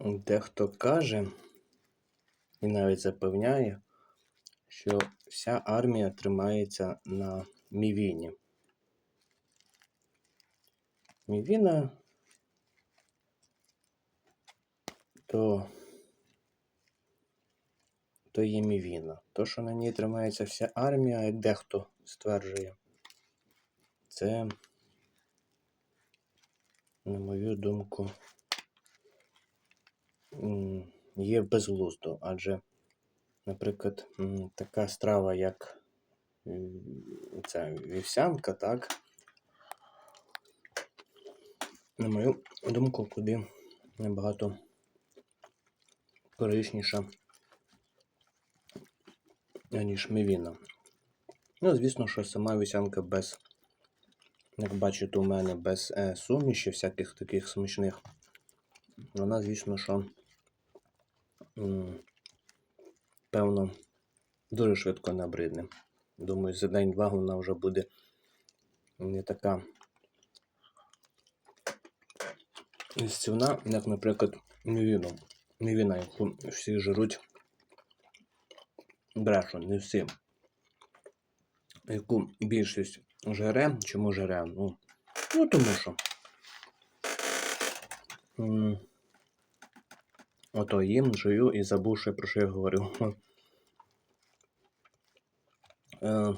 Дехто каже і навіть запевняє, що вся армія тримається на мівіні. Мівіна то, то є мівіна. То, що на ній тримається вся армія, як дехто стверджує, це, на мою думку, є безглуздо, адже, наприклад, така страва, як ця вівсянка, так, на мою думку, куди набагато корисніша, ніж мівіна. Ну, звісно, що сама вівсянка без, як бачите, у мене без е, суміші, всяких таких смачних. Вона, звісно, що певно дуже швидко набридне. Думаю, за день-два вона вже буде не така істівна, як, наприклад, мівіна. Мівіна, яку всі жруть. Брешу, не всі. Яку більшість жере, чому жере? Ну, ну тому що. Ото їм, жую і забувши, про що я говорив. Е,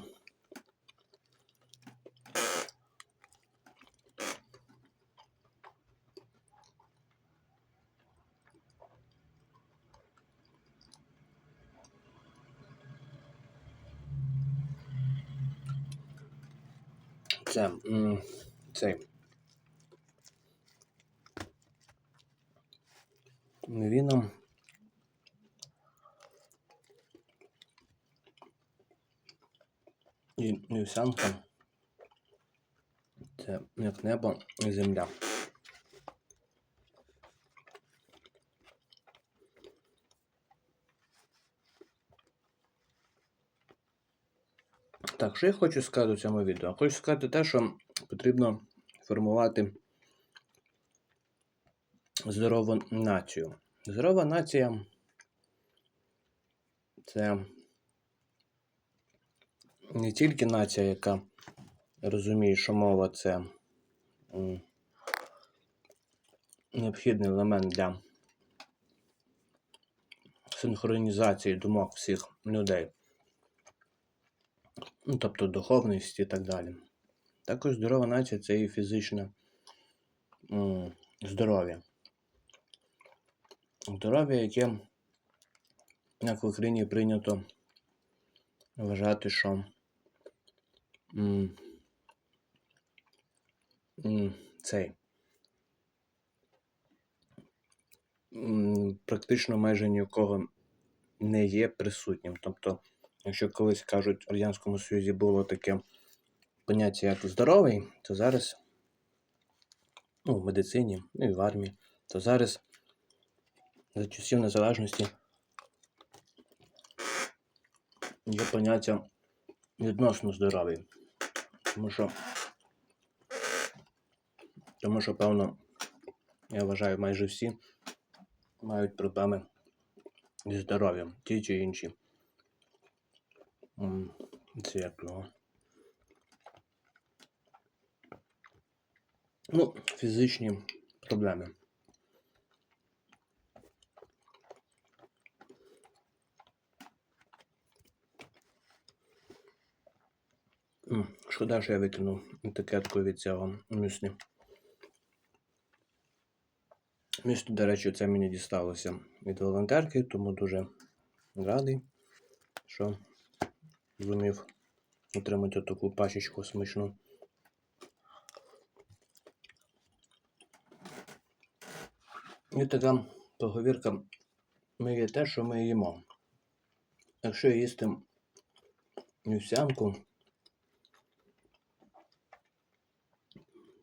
Це, м, цей. Мівіна. І вівсянка. Це як небо і земля. Так, що я хочу сказати у цьому відео? Хочу сказати те, що потрібно формувати здорову націю. Здорова нація це не тільки нація, яка розуміє, що мова це необхідний елемент для синхронізації думок всіх людей. Ну, тобто духовність і так далі. Також здорова нація це і фізичне здоров'я. Здоров'я, яке, як в Україні прийнято вважати, що цей практично майже ні у кого не є присутнім. Тобто, якщо колись кажуть, в Радянському Союзі було таке поняття як здоровий, то зараз, ну, в медицині, ну і в армії, то зараз за часів незалежності є поняття відносно здоровий. Тому що, тому що, певно, я вважаю, майже всі мають проблеми зі здоров'ям, ті чи інші. Це як його. Ну, фізичні проблеми. Шкода, що я викинув етикетку від цього мюслі. Мюслі, до речі, це мені дісталося від волонтерки, тому дуже радий, що зумів отримати таку пачечку смачну. І така поговірка, ми є те, що ми їмо. Якщо їсти вівсянку,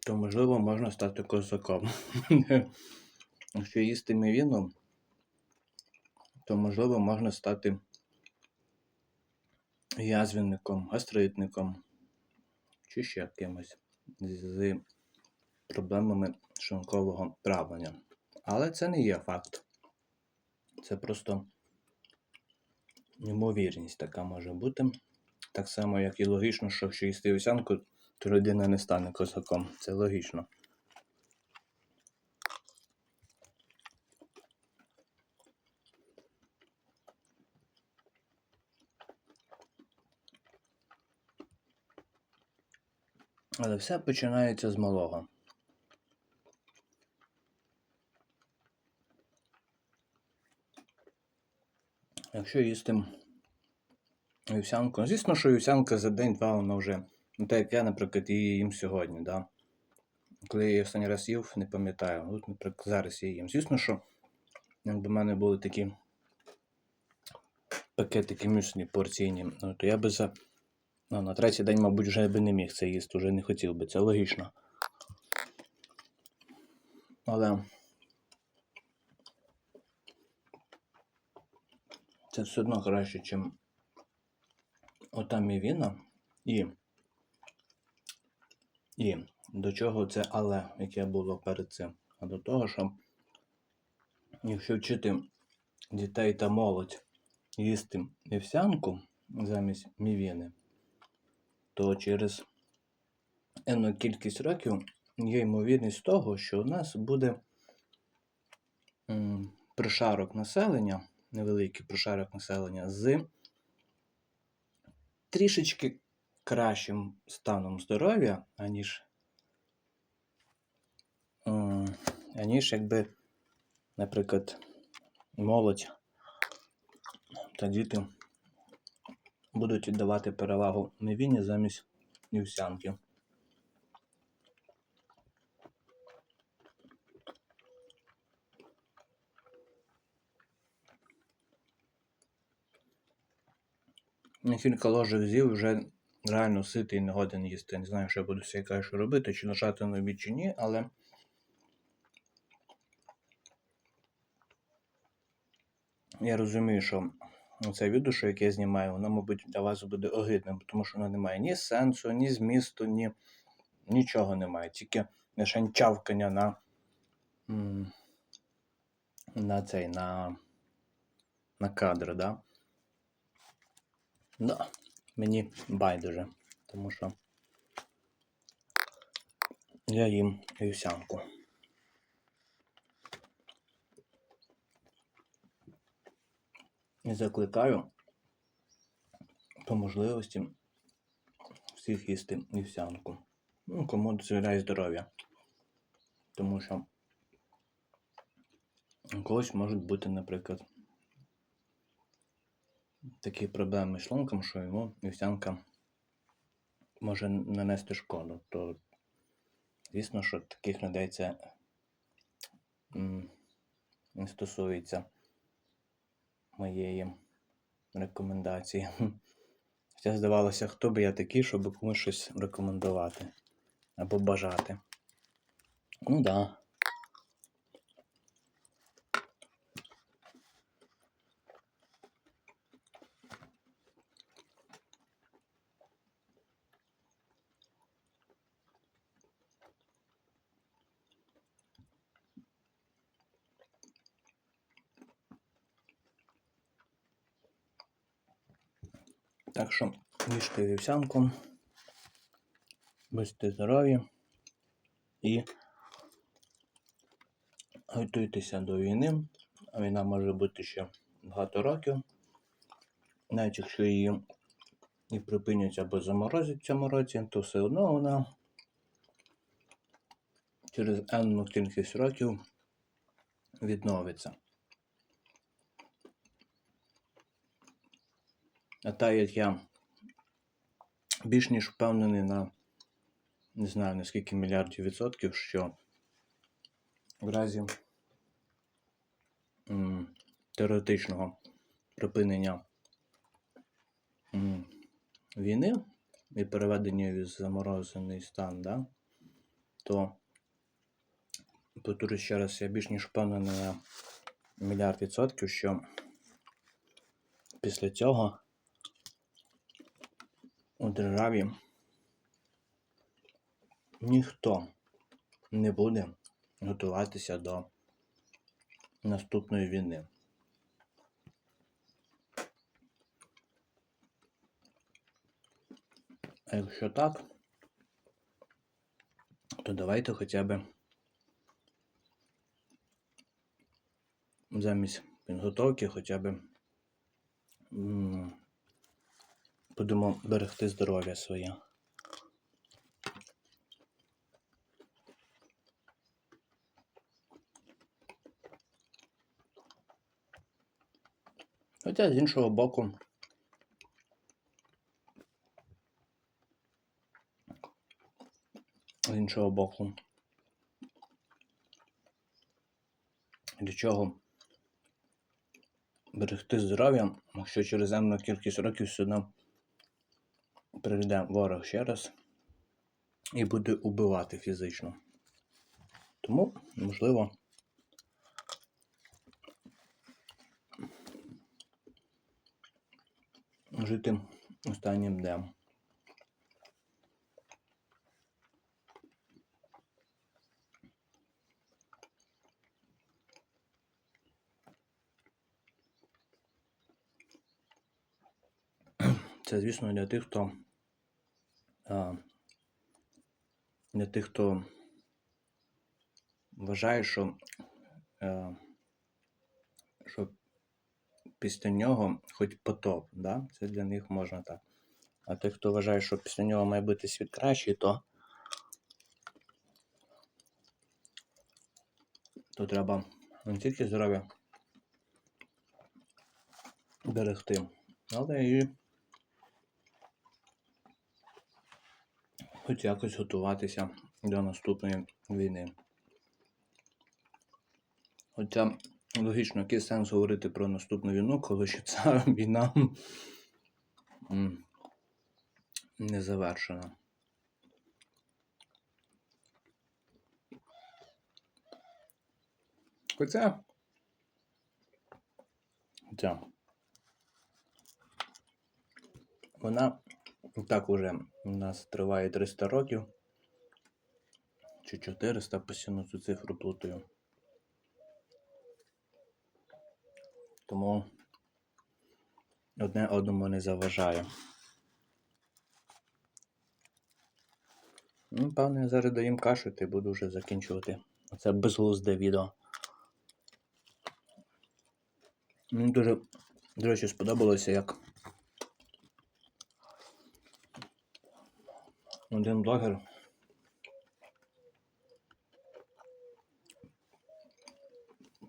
то можливо можна стати козаком. Якщо їсти мівіну, то можливо можна стати язвінником, гастритником чи ще кимось з проблемами шлункового травлення. Але це не є факт. Це просто ймовірність така може бути. Так само, як і логічно, що якщо їсти овсянку, то людина не стане козаком. Це логічно. Але все починається з малого. Якщо їсти вівсянку, ну, звісно, що вівсянка за день-два вона вже. Ну, так як я, наприклад, її їм сьогодні, да? Коли я її останній раз їв, не пам'ятаю. От, наприклад, зараз я їм. Звісно, що якби в мене були такі пакетики мюслі порційні, ну, то я би за. Ну, на третій день, мабуть, вже би не міг це їсти, вже не хотів би, це логічно. Але це все одно краще, ніж ота мівіна. І, і до чого це але, яке було перед цим? А до того, що якщо вчити дітей та молодь їсти вівсянку замість мівіни, то через енну кількість років є ймовірність того, що у нас буде пришарок населення, невеликий пришарок населення з трішечки кращим станом здоров'я, аніж, аніж якби, наприклад, молодь та діти будуть віддавати перевагу мівіні замість вівсянки. На кілька ложок з'їв вже реально ситий не годен їсти. Не знаю, що я буду цією кашею робити, чи лишати на обід, чи ні, але я розумію, що це відео, що яке я знімаю, воно, мабуть, для вас буде огидним, тому що воно не має ні сенсу, ні змісту, ні нічого немає. Тільки лише чавкання на, на цей, на, на кадр, да? Да, мені байдуже, тому що я їм вівсянку. І закликаю по можливості всіх їсти вівсянку. Ну, кому дозволяє здоров'я. Тому що у когось можуть бути, наприклад, такі проблеми з шлунком, що йому вівсянка може нанести шкоду. То, звісно, що таких людей це не стосується моєї рекомендації. Хоча здавалося, хто би я такий, щоб комусь щось рекомендувати або бажати. Ну да. Так що їжте вівсянку, будьте здорові і готуйтеся до війни. Війна може бути ще багато років. Навіть якщо її і припинять або заморозять в цьому році, то все одно вона через енну кількість років відновиться. А так я більш ніж впевнений на не знаю наскільки мільярдів відсотків, що в разі м, теоретичного припинення м, війни і переведення в заморозений стан, да, то повторюю ще раз, я більш ніж впевнений на мільярд відсотків, що після цього у державі ніхто не буде готуватися до наступної війни. А якщо так, то давайте хоча б замість підготовки хоча б будемо берегти здоров'я своє. Хоча з іншого боку. З іншого боку. Для чого берегти здоров'я, якщо через енну кількість років сюди прийде ворог ще раз і буде убивати фізично. Тому, можливо, жити останнім днем. Це, звісно, для тих, хто для тих, хто вважає, що, е, що після нього хоч потоп, да? це для них можна так. А тих, хто вважає, що після нього має бути світ кращий, то, то треба не тільки здоров'я берегти, але і хоч якось готуватися до наступної війни. Хоча логічно, який сенс говорити про наступну війну, коли ще ця війна не завершена. Хоча. Хоча. Вона так уже у нас триває 300 років. Чи 400 постійно цю цифру плутаю. Тому одне одному не заважає. Ну, певне, я зараз доїм кашу і буду вже закінчувати. Це безглузде відео. Мені дуже, до речі, сподобалося, як один блогер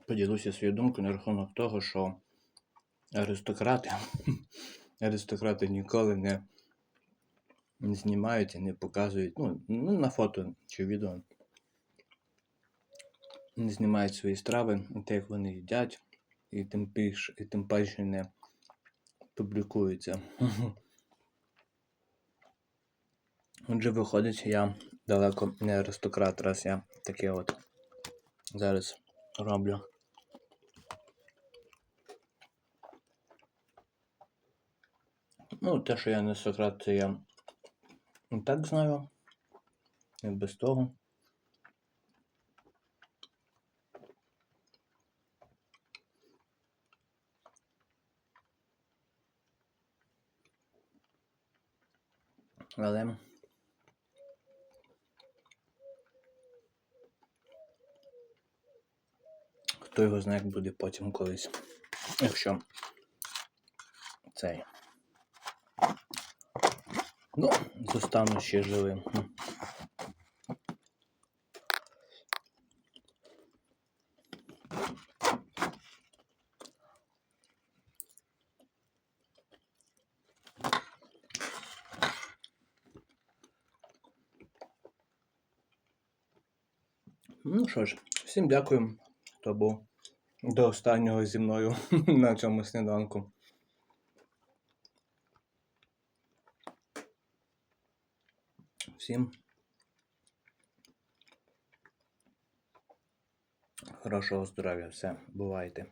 поділився своєю думкою на рахунок того, що аристократи, аристократи ніколи не, знімають і не показують, ну, ну, на фото чи відео. Не знімають свої страви, те, як вони їдять, і тим більше, і тим паче не публікуються. Отже, виходить, я далеко не аристократ, раз я таке от зараз роблю. Ну, те, що я не Сократ, це я і так знаю. І без того. Але хто його знає, як буде потім колись. Якщо цей. Ну, зостану ще живим. Ну що ж, всім дякую, хто був до останнього зі мною на цьому сніданку. Всім хорошого здоров'я, все, бувайте.